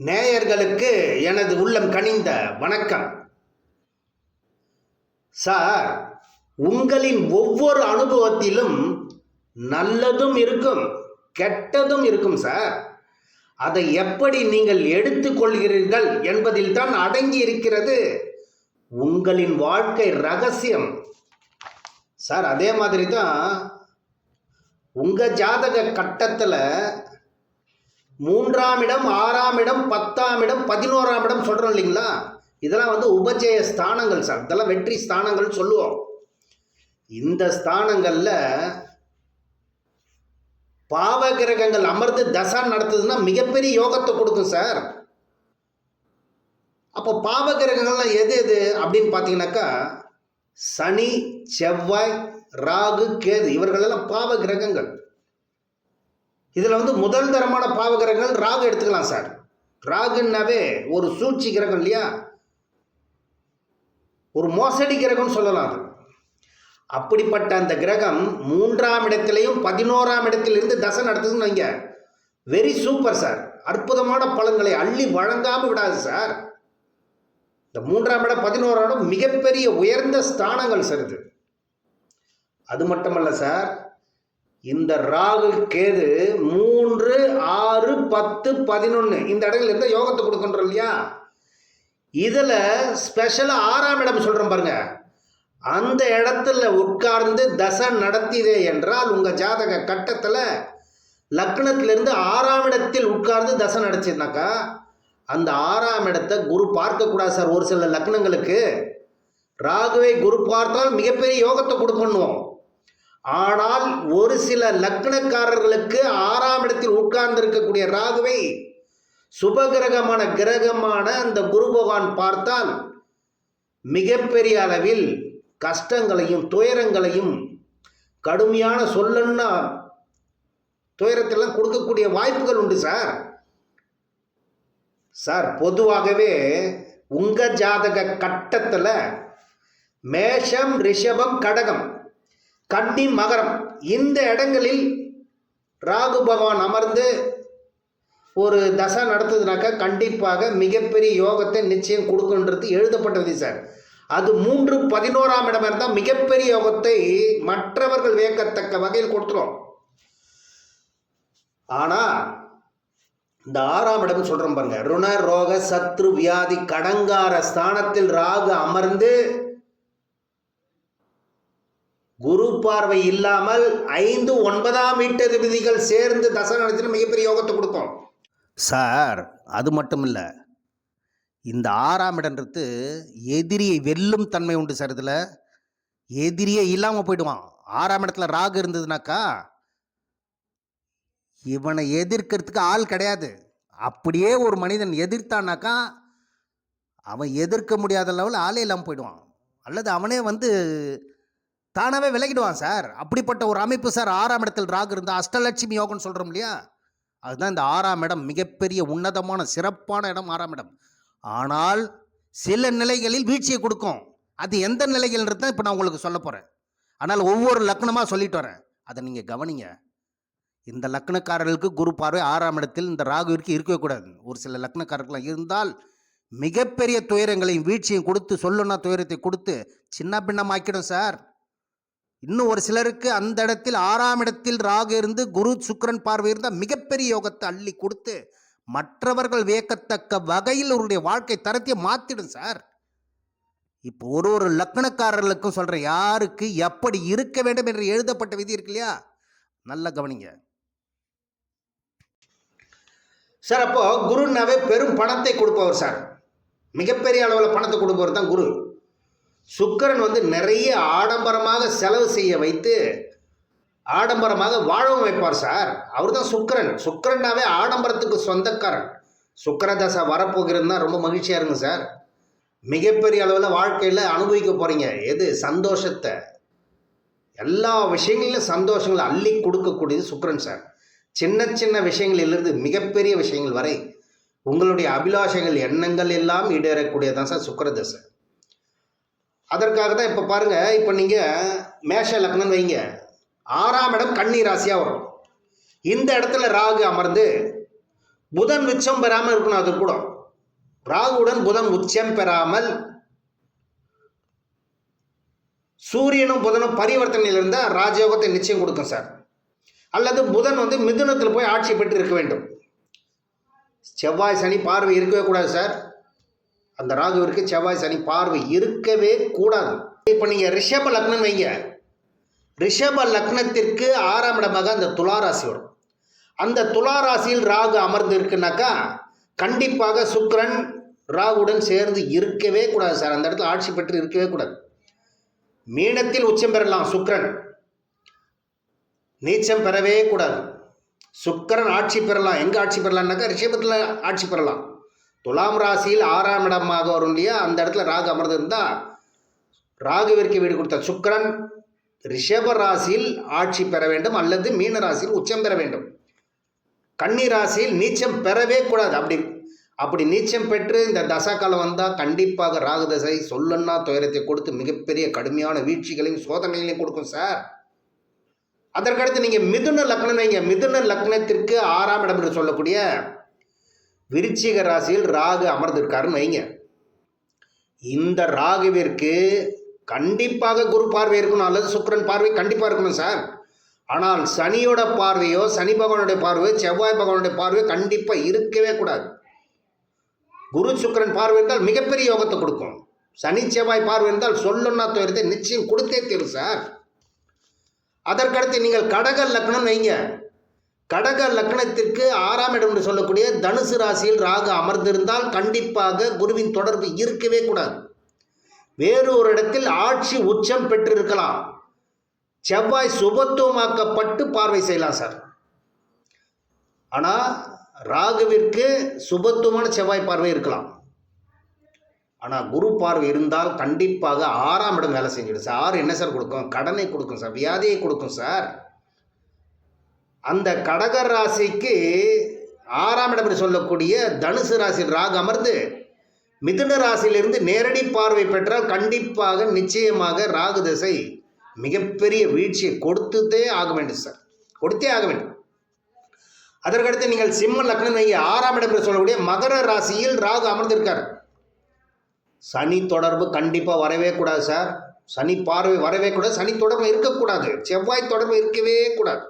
நேயர்களுக்கு எனது உள்ளம் கனிந்த வணக்கம். சார் உங்களின் ஒவ்வொரு அனுபவத்திலும் நல்லதும் இருக்கும் கெட்டதும் இருக்கும் சார். அதை எப்படி நீங்கள் எடுத்துக்கொள்கிறீர்கள் என்பதில் தான் அடங்கி இருக்கிறது உங்களின் வாழ்க்கை ரகசியம். சார் அதே மாதிரி தான் உங்கள் ஜாதக கட்டத்தில் மூன்றாம் இடம் ஆறாம் இடம் பத்தாம் இடம் பதினோராம் இடம் சொல்கிறோம் இல்லைங்களா? இதெல்லாம் வந்து உபஜய ஸ்தானங்கள் சார். இதெல்லாம் வெற்றி ஸ்தானங்கள் சொல்லுவோம். இந்த ஸ்தானங்களில் பாவ கிரகங்கள் அமர்ந்து தசா நடத்துதுன்னா மிகப்பெரிய யோகத்தை கொடுக்கும் சார். அப்போ பாவ கிரகங்கள்லாம் எது எது அப்படின்னு பார்த்தீங்கன்னாக்கா சனி செவ்வாய் ராகு கேது இவர்களெல்லாம் பாவ கிரகங்கள் இதில் வந்து முதல் தரமான பாவ கிரகங்கள் ராகு எடுத்துக்கலாம் சார். ராகுன்னாவே ஒரு சூழ்ச்சி கிரகம் இல்லையா? ஒரு மோசடி கிரகம்னு சொல்லலாம் அது. அப்படிப்பட்ட அந்த கிரகம் மூன்றாம் இடத்திலையும் பதினோராம் இடத்திலிருந்து தசை நடத்துதுன்னு வைங்க. வெரி சூப்பர் சார் அற்புதமான பலன்களை அள்ளி வழங்காமல் விடாது சார் இந்த மூன்றாம் இடம் பதினோராம் இடம் மிகப்பெரிய உயர்ந்த ஸ்தானங்கள் சார் இது. அது மட்டுமல்ல சார் இந்த ராகு கேது மூன்று ஆறு பத்து பதினொன்று இந்த இடங்கள் இருந்தால் யோகத்தை கொடுக்கின்றோம் இல்லையா? இதில் ஸ்பெஷலாக ஆறாம் இடம் சொல்கிறோம் பாருங்க. அந்த இடத்துல உட்கார்ந்து தசை நடத்திதே என்றால் உங்கள் ஜாதக கட்டத்தில் லக்னத்திலிருந்து ஆறாம் இடத்தில் உட்கார்ந்து தசை நடச்சுனாக்கா அந்த ஆறாம் இடத்தை குரு பார்க்கக்கூடாது சார். ஒரு சில லக்னங்களுக்கு ராகுவை குரு பார்த்தால் மிகப்பெரிய யோகத்தை கொடுக்கணும் ஆனால் ஒரு சில லக்னக்காரர்களுக்கு ஆறாம் இடத்தில் உட்கார்ந்து இருக்கக்கூடிய ராகுவை சுபகிரகமான கிரகமான அந்த குரு பகவான் பார்த்தால் மிகப்பெரிய அளவில் கஷ்டங்களையும் துயரங்களையும் கடுமையான சொல்லன்னா துயரத்தெல்லாம் கொடுக்கக்கூடிய வாய்ப்புகள் உண்டு சார். சார் பொதுவாகவே உங்கள் ஜாதக கட்டத்தில் மேஷம் ரிஷபம் கடகம் கன்னி மகரம். இந்த இடங்களில் ராகு பகவான் அமர்ந்து ஒரு தசை நடத்துதுனாக்கா கண்டிப்பாக மிகப்பெரிய யோகத்தை நிச்சயம் கொடுக்குன்றது எழுதப்பட்டது சார். அது மூன்று பதினோராம் இடம் இருந்தால் மிகப்பெரிய யோகத்தை மற்றவர்கள் வியக்கத்தக்க வகையில் கொடுத்துரும். ஆனால் இந்த ஆறாம் இடம் சொல்கிறோம் பாருங்க. ருண ரோக சத்ரு வியாதி கடங்கார ஸ்தானத்தில் ராகு அமர்ந்து குரு பார்வை இல்லாமல் ஐந்து ஒன்பதாம் வீட்டு விதிகள் சேர்ந்து தசை நடத்தின மிகப்பெரிய யோகத்தை கொடுக்கும். சார் அது மட்டும் இல்லை இந்த ஆறாம் இடன்றது எதிரியை வெல்லும் தன்மை உண்டு சார் இதில். எதிரியே இல்லாமல் போயிடுவான். ஆறாம் இடத்துல ராகு இருந்ததுனாக்கா இவனை எதிர்க்கிறதுக்கு ஆள் கிடையாது. அப்படியே ஒரு மனிதன் எதிர்த்தானாக்கா அவன் எதிர்க்க முடியாத லெவலில் ஆளே இல்லாமல் போயிடுவான். அல்லது அவனே வந்து தானாகவே விலகிடுவான் சார். அப்படிப்பட்ட ஒரு அமைப்பு சார் ஆறாம் இடத்தில் ராகு இருந்தால் அஷ்டலட்சுமி யோகம்னு சொல்கிறோம் இல்லையா? அதுதான் இந்த ஆறாம் இடம். மிகப்பெரிய உன்னதமான சிறப்பான இடம் ஆறாம் இடம். ஆனால் சில நிலைகளில் வீழ்ச்சியை கொடுக்கும். அது எந்த நிலைகள்ன்றது தான் இப்போ நான் உங்களுக்கு சொல்ல போகிறேன் ஆனால் ஒவ்வொரு லக்னமாக சொல்லிட்டு வரேன். அதை நீங்கள் கவனிங்க. இந்த லக்னக்காரர்களுக்கு குரு பார்வை ஆறாம் இடத்தில் இந்த ராகுவிற்கு இருக்கவே கூடாது. ஒரு சில லக்னக்காரர்களாக இருந்தால் மிகப்பெரிய துயரங்களையும் வீழ்ச்சியும் கொடுத்து சொல்லுனா துயரத்தை கொடுத்து சின்ன பின்னமாக்கிடும் சார். இன்னும் ஒரு சிலருக்கு அந்த இடத்தில் ஆறாம் இடத்தில் ராகு இருந்து குரு சுக்ரன் பார்வை இருந்தால் மிகப்பெரிய யோகத்தை அள்ளி கொடுத்து மற்றவர்கள் வியக்கத்தக்க வகையில் அவருடைய வாழ்க்கை தரத்தையே மாற்றிடும் சார். இப்போ ஒரு ஒரு லக்கணக்காரர்களுக்கும் சொல்கிறேன் யாருக்கு எப்படி இருக்க வேண்டும் என்று எழுதப்பட்ட விதி இருக்கு இல்லையா? நல்லா கவனிங்க. சார் அப்போ குருனாவே பெரும் பணத்தை கொடுப்பவர் சார். மிகப்பெரிய அளவில் பணத்தை கொடுப்பவர் தான் குரு. சுக்கரன் வந்து நிறைய ஆடம்பரமாக செலவு செய்ய வைத்து ஆடம்பரமாக வாழவும் வைப்பார் சார். அவர் தான் சுக்கரன். சுக்கரன்னாவே ஆடம்பரத்துக்கு சொந்தக்காரன். சுக்ரதசை வரப்போகிறது தான் ரொம்ப மகிழ்ச்சியாக இருங்க சார். மிகப்பெரிய அளவில் வாழ்க்கையில் அனுபவிக்க போகிறீங்க எது? சந்தோஷத்தை. எல்லா விஷயங்களிலும் சந்தோஷங்களை அள்ளி கொடுக்கக்கூடியது சுக்கரன் சார். சின்ன சின்ன விஷயங்களிலிருந்து மிகப்பெரிய விஷயங்கள் வரை உங்களுடைய அபிலாஷைகள் எண்ணங்கள் எல்லாம் ஈடேறக்கூடியதான் சார் சுக்கரதசை அதற்காக தான் இப்போ பாருங்கள் இப்போ நீங்கள் மேஷ லக்னம் வைங்க. ஆறாம் இடம் கன்னி ராசியாக வரும். இந்த இடத்துல ராகு அமர்ந்து புதன் உச்சம் பெறாமல் இருக்கணும் அது கூட. ராகுடன் புதன் உச்சம் பெறாமல் சூரியனும் புதனும் பரிவர்த்தனையில் இருந்தால் ராஜயோகத்தை நிச்சயம் கொடுக்கும் சார். அல்லது புதன் வந்து மிதுனத்தில் போய் ஆட்சி பெற்று இருக்க வேண்டும். செவ்வாய் சனி பார்வை இருக்கவே கூடாது சார். அந்த ராகுவிற்கு செவ்வாய் சனி பார்வை இருக்கவே கூடாது. இப்போ நீங்கள் ரிஷப லக்னம் வைங்க. ரிஷப லக்னத்திற்கு ஆறாம் இடமாக அந்த துளாராசி வரும். அந்த துளாராசியில் ராகு அமர்ந்து இருக்குனாக்கா கண்டிப்பாக சுக்ரன் ராகுடன் சேர்ந்து இருக்கவே கூடாது சார். அந்த இடத்துல ஆட்சி பெற்று இருக்கவே கூடாது. மீனத்தில் உச்சம் பெறலாம் சுக்ரன் நீச்சம் பெறவே கூடாது. சுக்கரன் ஆட்சி பெறலாம். எங்கே ஆட்சி பெறலாம்னாக்கா ரிஷபத்தில் ஆட்சி பெறலாம். துலாம் ராசியில் ஆறாம் இடமாக வரும் இல்லையா? அந்த இடத்துல ராகு அமர்ந்து இருந்தால் ராகுவிற்கு வீடு கொடுத்த சுக்கரன் ரிஷப ராசியில் ஆட்சி பெற வேண்டும் அல்லது மீன ராசியில் உச்சம் பெற வேண்டும். கன்னி ராசியில் நீச்சம் பெறவே கூடாது. அப்படி அப்படி நீச்சம் பெற்று இந்த தசா காலம் வந்தால் கண்டிப்பாக ராகு தசை சொல்லன்னா துயரத்தை கொடுத்து மிகப்பெரிய கடுமையான வீழ்ச்சிகளையும் சோதனைகளையும் கொடுக்கும் சார். அதற்கடுத்து நீங்கள் மிதுன லக்னம் வைங்க. மிதுன லக்னத்திற்கு ஆறாம் இடம் என்று சொல்லக்கூடிய விருச்சிக ராசியில் ராகு அமர்ந்திருக்காருன்னு வைங்க. இந்த ராகுவிற்கு கண்டிப்பாக குரு பார்வை இருக்கணும் அல்லது சுக்கிரன் பார்வை கண்டிப்பாக இருக்கணும் சார். ஆனால் சனியோட பார்வையோ சனி பகவானுடைய பார்வையோ செவ்வாய் பகவானுடைய பார்வையோ கண்டிப்பாக இருக்கவே கூடாது. குரு சுக்கரன் பார்வை இருந்தால் மிகப்பெரிய யோகத்தை கொடுக்கும். சனி செவ்வாய் பார்வை இருந்தால் சொல்லுன்னா துயரத்தை நிச்சயம் கொடுத்தே தீரும் சார். அதற்கடுத்து நீங்கள் கடக லக்னம் வைங்க. கடக லக்னத்திற்கு ஆறாம் இடம் என்று சொல்லக்கூடிய தனுசு ராசியில் ராகு அமர்ந்திருந்தால் கண்டிப்பாக குருவின் தொடர்பு இருக்கவே கூடாது. வேறு ஒரு இடத்தில் ஆட்சி உச்சம் பெற்றிருக்கலாம். செவ்வாய் சுபத்துவமாக்கப்பட்டு பார்வை செய்யலாம் சார். ஆனால் ராகுவிற்கு சுபத்துவமான செவ்வாய் பார்வை இருக்கலாம். ஆனால் குரு பார்வை இருந்தால் கண்டிப்பாக ஆறாம் இடம் வேலை செஞ்சிடும் சார். ஆறு என்ன சார் கொடுக்கும்? கடனை கொடுக்கும் சார். வியாதியை கொடுக்கும் சார். அந்த கடக ராசிக்கு ஆறாம் இடம் என்று சொல்லக்கூடிய தனுசு ராசியில் ராகு அமர்ந்து மிதுன ராசியிலிருந்து நேரடி பார்வை பெற்றால் கண்டிப்பாக நிச்சயமாக ராகு திசை மிகப்பெரிய வீழ்ச்சியை கொடுத்துதே ஆக வேண்டும் சார் கொடுத்தே ஆக வேண்டும். அதற்கடுத்து நீங்கள் சிம்ம லக்னம் வைங்க ஆறாம் இடம் என்று சொல்லக்கூடிய மகர ராசியில் ராகு அமர்ந்திருக்கார். சனி தொடர்பு கண்டிப்பாக வரவே கூடாது சார் சனி பார்வை வரவே கூடாது சனி தொடர்பு இருக்கக்கூடாது. செவ்வாய் தொடர்பு இருக்கவே கூடாது.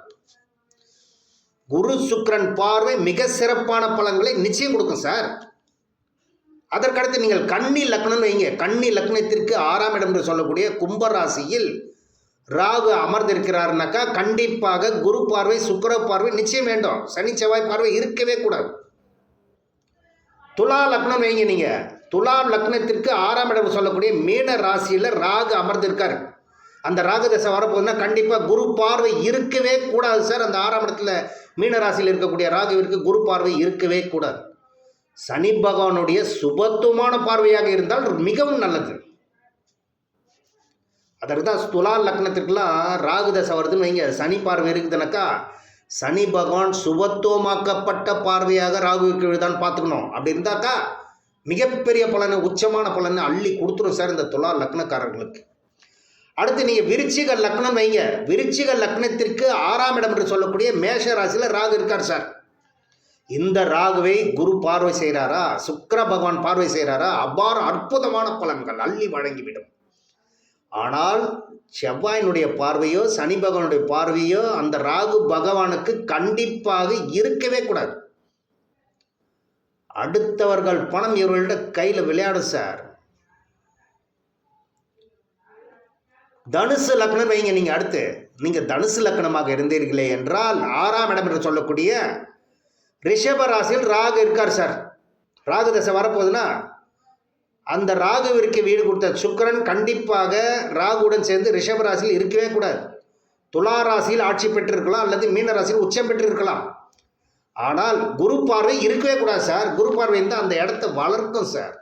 குரு சுக்கரன் பார்வை மிக சிறப்பான பலன்களை நிச்சயம் கொடுக்கும் சார். அதற்கடுத்து நீங்கள் கன்னி லக்னம் வைங்க. கன்னி லக்னத்திற்கு ஆறாம் இடம் என்று சொல்லக்கூடிய கும்பராசியில் ராகு அமர்ந்திருக்கிறாருனாக்கா கண்டிப்பாக குரு பார்வை சுக்கர பார்வை நிச்சயம் வேண்டும். சனி செவ்வாய் பார்வை இருக்கவே கூடாது. துலா லக்னம் வைங்க நீங்க. துலா லக்னத்திற்கு ஆறாம் இடம் சொல்லக்கூடிய மீன ராசியில் ராகு அமர்ந்திருக்காரு. அந்த ராகதசை வரப்போகுதுன்னா கண்டிப்பாக குரு பார்வை இருக்கவே கூடாது சார். அந்த ஆறாம் இடத்துல மீனராசியில் இருக்கக்கூடிய ராகுவிற்கு குரு பார்வை இருக்கவே கூடாது. சனி பகவானுடைய சுபத்துவமான பார்வையாக இருந்தால் மிகவும் நல்லது. அதற்கு தான் துலா லக்னத்துக்கெல்லாம் ராகுதசை வருதுன்னு வைங்க. சனி பார்வை இருக்குதுனாக்கா சனி பகவான் சுபத்துவமாக்கப்பட்ட பார்வையாக ராகுவிற்கு விழுதான்னு பார்த்துக்கணும். அப்படி இருந்தாக்கா மிகப்பெரிய பலனை உச்சமான பலனை அள்ளி கொடுத்துரும் சார் இந்த துலா லக்னக்காரர்களுக்கு. அடுத்து நீங்கள் விருச்சிக லக்னம் வைங்க. விருச்சிக லக்னத்திற்கு ஆறாம் இடம் என்று சொல்லக்கூடிய மேஷ ராசியில் ராகு இருக்கார் சார். இந்த ராகுவை குரு பார்வை செய்கிறாரா சுக்கர பகவான் பார்வை செய்கிறாரா அவ்வாறு அற்புதமான பலன்கள் அள்ளி வழங்கிவிடும். ஆனால் செவ்வாயினுடைய பார்வையோ சனி பகவானுடைய பார்வையோ அந்த ராகு பகவானுக்கு கண்டிப்பாக இருக்கவே கூடாது. அடுத்தவர்கள் பணம் இவர்கள்ட்ட கையில் விளையாடும் சார். தனுசு லக்னம் வைங்க நீங்கள் அடுத்து. நீங்கள் தனுசு லக்னமாக இருந்தீர்களே என்றால் ஆறாம் இடம் என்று சொல்லக்கூடிய ரிஷப ராசியில் ராகு இருக்கார் சார். ராகு தசை வரப்போகுதுன்னா அந்த ராகுவிற்கு வீடு கொடுத்த சுக்கரன் கண்டிப்பாக ராகுவுடன் சேர்ந்து ரிஷப ராசியில் இருக்கவே கூடாது. துலா ராசியில் ஆட்சி பெற்றிருக்கலாம் அல்லது மீன ராசியில் உச்சம் பெற்றிருக்கலாம். ஆனால் குரு பார்வை இருக்கவே கூடாது சார். குரு பார்வை இருந்தால் அந்த இடத்த வளர்க்கும் சார்.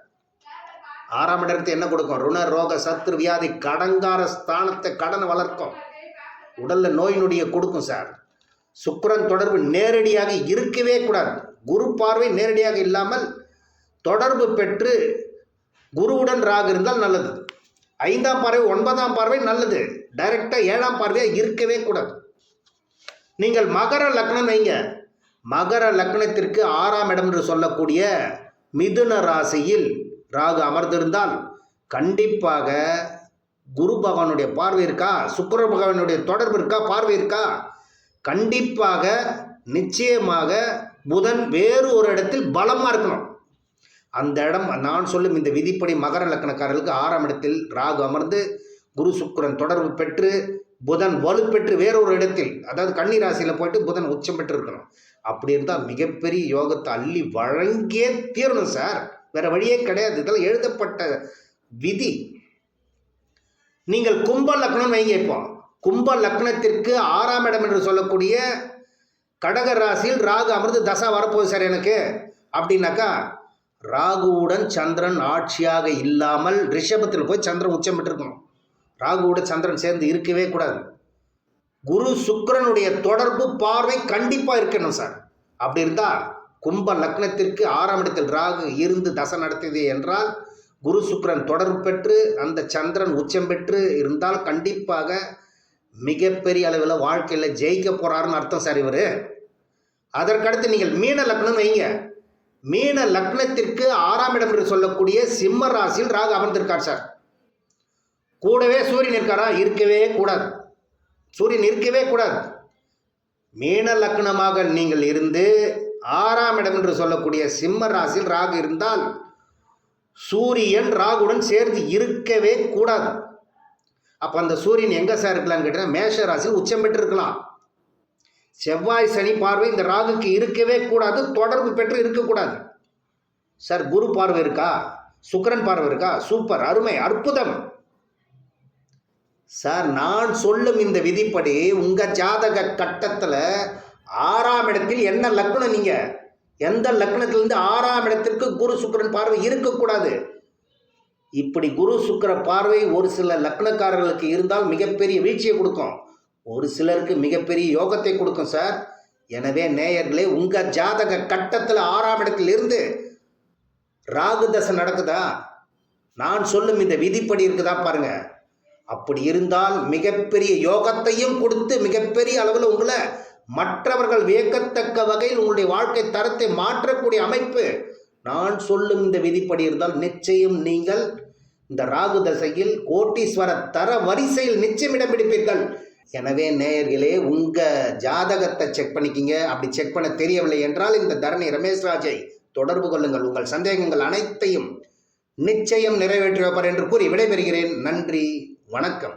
ஆறாம் இடத்துக்கு என்ன கொடுக்கும்? ருண ரோக சத்துரு வியாதி கடங்கார ஸ்தானத்தை கடனை வளர்க்கும். உடல்ல நோய் நொடியை கொடுக்கும் சார். சுக்கரன் தொடர்பு நேரடியாக இருக்கவே கூடாது. குரு பார்வை நேரடியாக இல்லாமல் தொடர்பு பெற்று குருவுடன் ராகு இருந்தால் நல்லது. ஐந்தாம் பார்வை ஒன்பதாம் பார்வை நல்லது. டைரெக்டாக ஏழாம் பார்வையாக இருக்கவே கூடாது. நீங்கள் மகர லக்னம் வைங்க. மகர லக்னத்திற்கு ஆறாம் இடம் என்று சொல்லக்கூடிய மிதுன ராசியில் ராகு அமர்ந்திருந்தால் கண்டிப்பாக குரு பகவானுடைய பார்வை இருக்கா? சுக்கர பகவானுடைய தொடர்பு இருக்கா? பார்வை இருக்கா? கண்டிப்பாக நிச்சயமாக புதன் வேறு ஒரு இடத்தில் பலமாக இருக்கணும். அந்த இடம் நான் சொல்லும் இந்த விதிப்படி மகர லக்னக்காரர்களுக்கு ஆறாம் இடத்தில் ராகு அமர்ந்து குரு சுக்கரன் தொடர்பு பெற்று புதன் வலுப்பெற்று வேறொரு இடத்தில் அதாவது கன்னி ராசியில் போயிட்டு புதன் உச்சம் பெற்று இருக்கணும் அப்படி இருந்தால் மிகப்பெரிய யோகத்தை அள்ளி வழங்கியே தீரணும் சார். வேற வழியே கிடையாது. இதெல்லாம் எழுதப்பட்ட விதி. நீங்கள் கும்ப லக்னம் வைங்க இப்போ கும்ப லக்னத்திற்கு ஆறாம் இடம் என்று சொல்லக்கூடிய கடக ராசியில் ராகு அமர்ந்து தசா வரப்போகுது சார் எனக்கு. அப்படின்னாக்கா ராகுவுடன் சந்திரன் ஆட்சியாக இல்லாமல் ரிஷபத்தில் போய் சந்திரன் உச்சம் பெற்றிருக்கணும். ராகுவோட சந்திரன் சேர்ந்து இருக்கவே கூடாது. குரு சுக்கரனுடைய தொடர்பு பார்வை கண்டிப்பாக இருக்கணும் சார். அப்படி இருந்தால் கும்ப லக்னத்திற்கு ஆறாம் இடத்தில் ராகு இருந்து தசை நடத்தியது என்றால் குரு சுக்கிரன் தொடர்பு பெற்று அந்த சந்திரன் உச்சம் பெற்று இருந்தால் கண்டிப்பாக மிகப்பெரிய அளவில் வாழ்க்கையில் ஜெயிக்க போகிறாருன்னு அர்த்தம் சார் இவர். அதற்கடுத்து நீங்கள் மீன லக்னம் வைங்க. மீன லக்னத்திற்கு ஆறாம் இடம் என்று சொல்லக்கூடிய சிம்ம ராசியில் ராகு அமர்ந்திருக்கார் சார். கூடவே சூரியன் இருக்காரா? இருக்கவே கூடாது. சூரியன் இருக்கவே கூடாது. மீன லக்னமாக நீங்கள் இருந்து ஆறாம் இடம் என்று சொல்லக்கூடிய சிம்ம ராசியில் ராகு இருந்தால் சூரியன் ராகுடன் சேர்ந்து இருக்கவே கூடாது. அப்போ அந்த சூரியன் எங்கே சார் இருக்கலாம்னு கேட்டால் மேஷ ராசியில் உச்சம் பெற்றிருக்கலாம். செவ்வாய் சனி பார்வை இந்த ராகுக்கு இருக்கவே கூடாது தொடர்பு பெற்று இருக்கக்கூடாது சார் குரு பார்வை இருக்கா? சுக்கிரன் பார்வை இருக்கா? சூப்பர் அருமை அற்புதம். சார் நான் சொல்லும் இந்த விதிப்படி உங்கள் ஜாதக கட்டத்தில் ஆறாம் இடத்தில் என்ன லக்னம் நீங்கள் எந்த லக்னத்திலிருந்து ஆறாம் இடத்திற்கு குரு சுக்கரன் பார்வை இருக்கக்கூடாது? இப்படி குரு சுக்கர பார்வை ஒரு சில லக்னக்காரர்களுக்கு இருந்தால் மிகப்பெரிய வீழ்ச்சியை கொடுக்கும். ஒரு சிலருக்கு மிகப்பெரிய யோகத்தை கொடுக்கும் சார். எனவே நேயர்களே உங்கள் ஜாதக கட்டத்தில் ஆறாம் இடத்தில் இருந்து ராகு தசை நடக்குதா? நான் சொல்லும் இந்த விதிப்படி இருக்குதா பாருங்க. அப்படி இருந்தால் மிகப்பெரிய யோகத்தையும் கொடுத்து மிகப்பெரிய அளவில் உங்களை மற்றவர்கள் வியக்கத்தக்க வகையில் உங்களுடைய வாழ்க்கை தரத்தை மாற்றக்கூடிய அமைப்பு. நான் சொல்லும் இந்த விதிப்படி இருந்தால் நிச்சயம் நீங்கள் இந்த ராகு தசையில் கோட்டீஸ்வர தர வரிசையில் நிச்சயம் இடம் பிடிப்பீர்கள். எனவே நேயர்களே உங்கள் ஜாதகத்தை செக் பண்ணிக்கிங்க. அப்படி செக் பண்ண தெரியவில்லை என்றால் இந்த தரணி ரமேஷ் ராஜை தொடர்பு கொள்ளுங்கள். உங்கள் சந்தேகங்கள் அனைத்தையும் நிச்சயம் நிறைவேற்றி வைப்பார் என்று கூறி விடைபெறுகிறேன். நன்றி வணக்கம்.